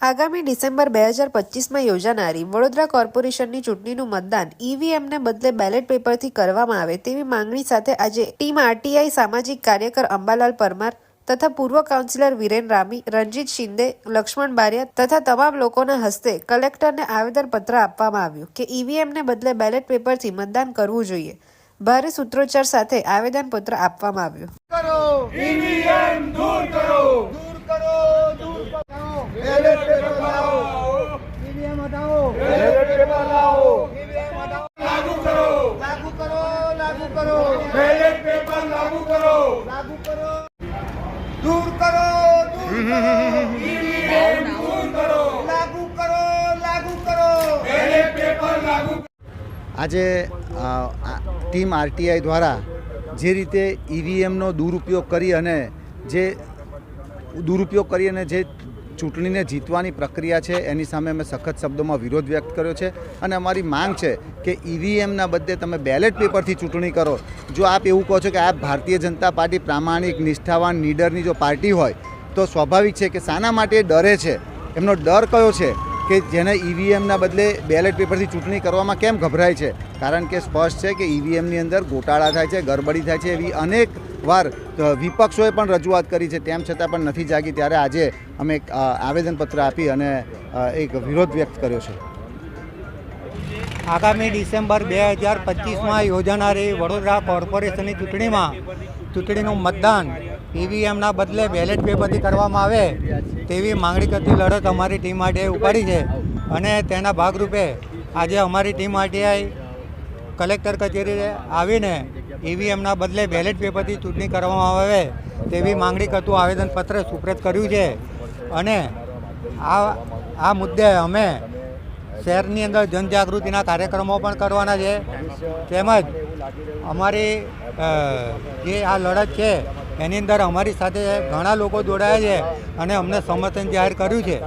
આગામી ડિસેમ્બર બે હજાર પચીસમાં યોજાનારી વડોદરા કોર્પોરેશનની ચૂંટણીનું મતદાન ઈવીએમને બદલે બેલેટ પેપરથી કરવામાં આવે તેવી માંગણી સાથે આજે ટીમ આરટીઆઈ, સામાજિક કાર્યકર અંબાલાલ પરમાર તથા પૂર્વ કાઉન્સિલર વિરેન રામી, રણજીત શિંદે, લક્ષ્મણ બારિયા તથા તમામ લોકોના હસ્તે કલેક્ટરને આવેદનપત્ર આપવામાં આવ્યું કે ઈવીએમને બદલે બેલેટ પેપરથી મતદાન કરવું જોઈએ. ભારે સૂત્રોચ્ચાર સાથે આવેદનપત્ર આપવામાં આવ્યું કરો ઈવીએમ દૂર કરો દૂર કરો દૂર કરો બેલેટ પેપર લાવો ઈવીએમ હટાવો બેલેટ પેપર લાવો ઈવીએમ હટાવો લાગુ કરો લાગુ કરો લાગુ કરો બેલેટ પેપર લાગુ કરો લાગુ કરો દૂર કરો લાગુ કરો લાગુ કરો. આજે ટીમ આરટીઆઈ દ્વારા જે રીતે ઈવીએમનો દુરુપયોગ કરી અને જે દુરુપયોગ કરી અને જે ચૂંટણીને જીતવાની પ્રક્રિયા છે, એની સામે અમે સખત શબ્દોમાં વિરોધ વ્યક્ત કર્યો છે અને અમારી માંગ છે કે ઈવીએમના બદલે તમે બેલેટ પેપરથી ચૂંટણી કરો. જો આપ એવું કહો છો કે આ ભારતીય જનતા પાર્ટી પ્રામાણિક, નિષ્ઠાવાન, નીડરની જો પાર્ટી હોય, તો સ્વાભાવિક છે કે શાના માટે ડરે છે. એમનો ડર કયો છે? કે જેને ઈવીએમના બદલે બેલેટ પેપરથી ચૂંટણી કરવામાં કેમ ગભરાય છે? કારણ કે સ્પષ્ટ છે કે ઈવીએમની અંદર ગોટાળા થાય છે, ગરબડી થાય છે એવી અનેક વાર વિપક્ષોએ પણ રજૂઆત કરી છે. તેમ છતાં પણ નથી જાગી. ત્યારે આજે અમે એક આવેદનપત્ર આપી અને એક વિરોધ વ્યક્ત કર્યો છે. આગામી ડિસેમ્બર બે હજાર પચીસમાં યોજાનારી વડોદરા કોર્પોરેશનની ચૂંટણીમાં ચૂંટણીનું મતદાન ઈવીએમના બદલે બેલેટ પેપરથી કરવામાં આવે તેવી માંગણી કરતી લડત અમારી ટીમ માટે ઉપાડી છે. અને તેના ભાગરૂપે આજે અમારી ટીમ આરટીઆઈ કલેક્ટર કચેરીએ આવીને ઈવીએમના બદલે બેલેટ પેપરથી ચૂંટણી કરવામાં આવે તેવી માંગણી કરતું આવેદનપત્ર સુપ્રત કર્યું છે. અને આ આ મુદ્દે અમે શહેરની અંદર જનજાગૃતિના કાર્યક્રમો પણ કરવાના છે. તેમજ અમારી જે આ લડત છે, એની અંદર અમારી સાથે ઘણા લોકો જોડાયા છે અને અમને સમર્થન જાહેર કર્યું છે.